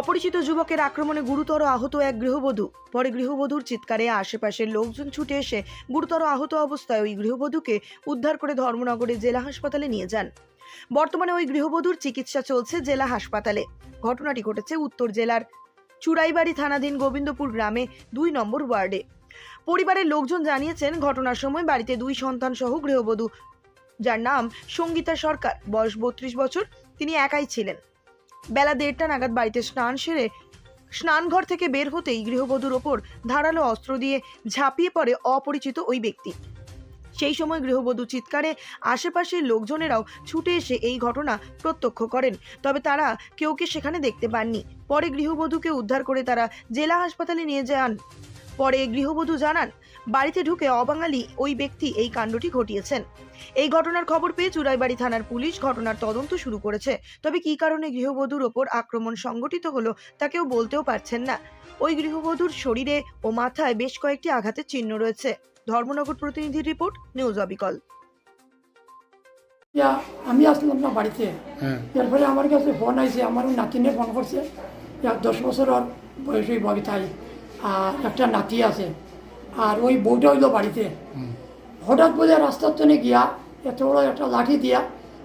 অপরিচিত যুবকের আক্রমণে গুরুতর আহত এক গৃহবধূ। পরে গৃহবধূর চিৎকারে আশেপাশের লোকজন ছুটে এসে গুরুতর আহত অবস্থায় ওই গৃহবধূকে উদ্ধার করে ধর্মনগরের জেলা হাসপাতালে নিয়ে যান। বর্তমানে ওই গৃহবধূর চিকিৎসা চলছে জেলা হাসপাতালে। ঘটনাটি ঘটেছে উত্তর জেলার চুড়াইবাড়ি থানাধীন গোবিন্দপুর গ্রামে দুই নম্বর ওয়ার্ডে। পরিবারের লোকজন জানিয়েছেন, ঘটনার সময় বাড়িতে দুই সন্তান সহ গৃহবধূ, যার নাম সঙ্গীতা সরকার, বয়স বত্রিশ বছর, তিনি একাই ছিলেন। বেলা দেড়টা নাগাদ বাড়িতে স্নান সেরে স্নানঘর থেকে বের হতেই গৃহবধূর ওপর ধারালো অস্ত্র দিয়ে ঝাঁপিয়ে পড়ে অপরিচিত ওই ব্যক্তি। সেই সময় গৃহবধূ চিৎকারে আশেপাশের লোকজনেরাও ছুটে এসে এই ঘটনা প্রত্যক্ষ করেন, তবে তারা কেউকে সেখানে দেখতে পাননি। পরে গৃহবধূকে উদ্ধার করে তারা জেলা হাসপাতালে নিয়ে যান। পরে গৃহবধূ জানান বাড়িতে ঢুকে অবাঙালি ওই ব্যক্তি এই কাণ্ডটি ঘটিয়েছেন। এই ঘটনার খবর পেয়ে চুরাইবাড়ি থানার পুলিশ ঘটনার তদন্ত শুরু করেছে। তবে কী কারণে গৃহবধূর ওপর আক্রমণ সংগঠিত হলো তা কেউ বলতেও পারছেন না। ওই গৃহবধূর শরীরে ও মাথায় বেশ কয়েকটি আঘাতের চিহ্ন রয়েছে। ধর্মনগর প্রতিনিধির রিপোর্ট নিউজ অবিকল। আমি আসলাম না বাড়িতে। হ্যাঁ। এরপরে আমার কাছে ফোন আইছে আমার নাতিনে ফোন করছে। দশ বছরের বয়সী ববিতাই আর একটা নাতি আছে। আর ওই বউটা হইল বাড়িতে। হঠাৎ বলে রাস্তার জন্য গিয়া এত বড় একটা লাঠি দিয়া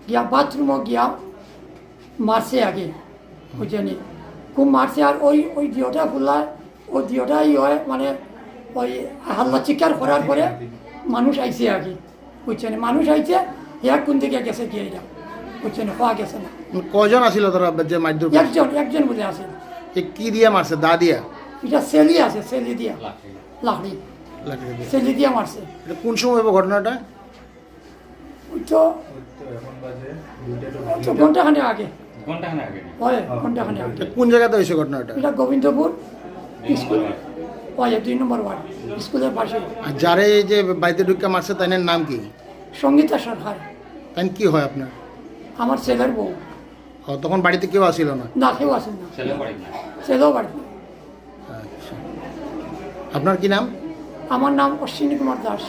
গিয়া বাথরুমও গিয়া মারছে আগে। বুঝছেনি খুব মারছে আর ওই ওই দিওটা ফুলায় ওই দিওটাই হয় মানে ওই হাল্লা চিকার করার পরে মানুষ আইছে আগে। বুঝছেন? মানুষ আইছে ইয়া কোন দিকে গেছে গিয়ে এটা? বুঝছেন? হওয়া গেছে না। কজন আছিল তোরা যে করছে? একজন একজন আছে এ কি দিয়া মারছে? দা দিয়া? এটা সেলি আছে সেলি দিয়া। লাকড়ি। সেলি দিয়া মারছে। এটা কোন সময় হবে ঘটনাটা? ওই তো ঘন্টাখানে আগে। ঘন্টাখানে কোন জায়গাতে হয়েছে ঘটনাটা? এটা গোবিন্দপুর স্কুল হয় দুই নম্বর ওয়ার্ড স্কুলের পাশে। আর যারে এই যে বাড়িতে ঢুকে মারছে তাই নাম কি? সঙ্গীতা সরকার। তাই কি হয় আপনার? আমার ছেলের বউ। তখন বাড়িতে কেউ আসিল না? না কেউ আসেন না। ছেলে বাড়ি ছেলেও বাড়ি আপনার কি নাম? আমার নাম অশ্বিনী কুমার দাস।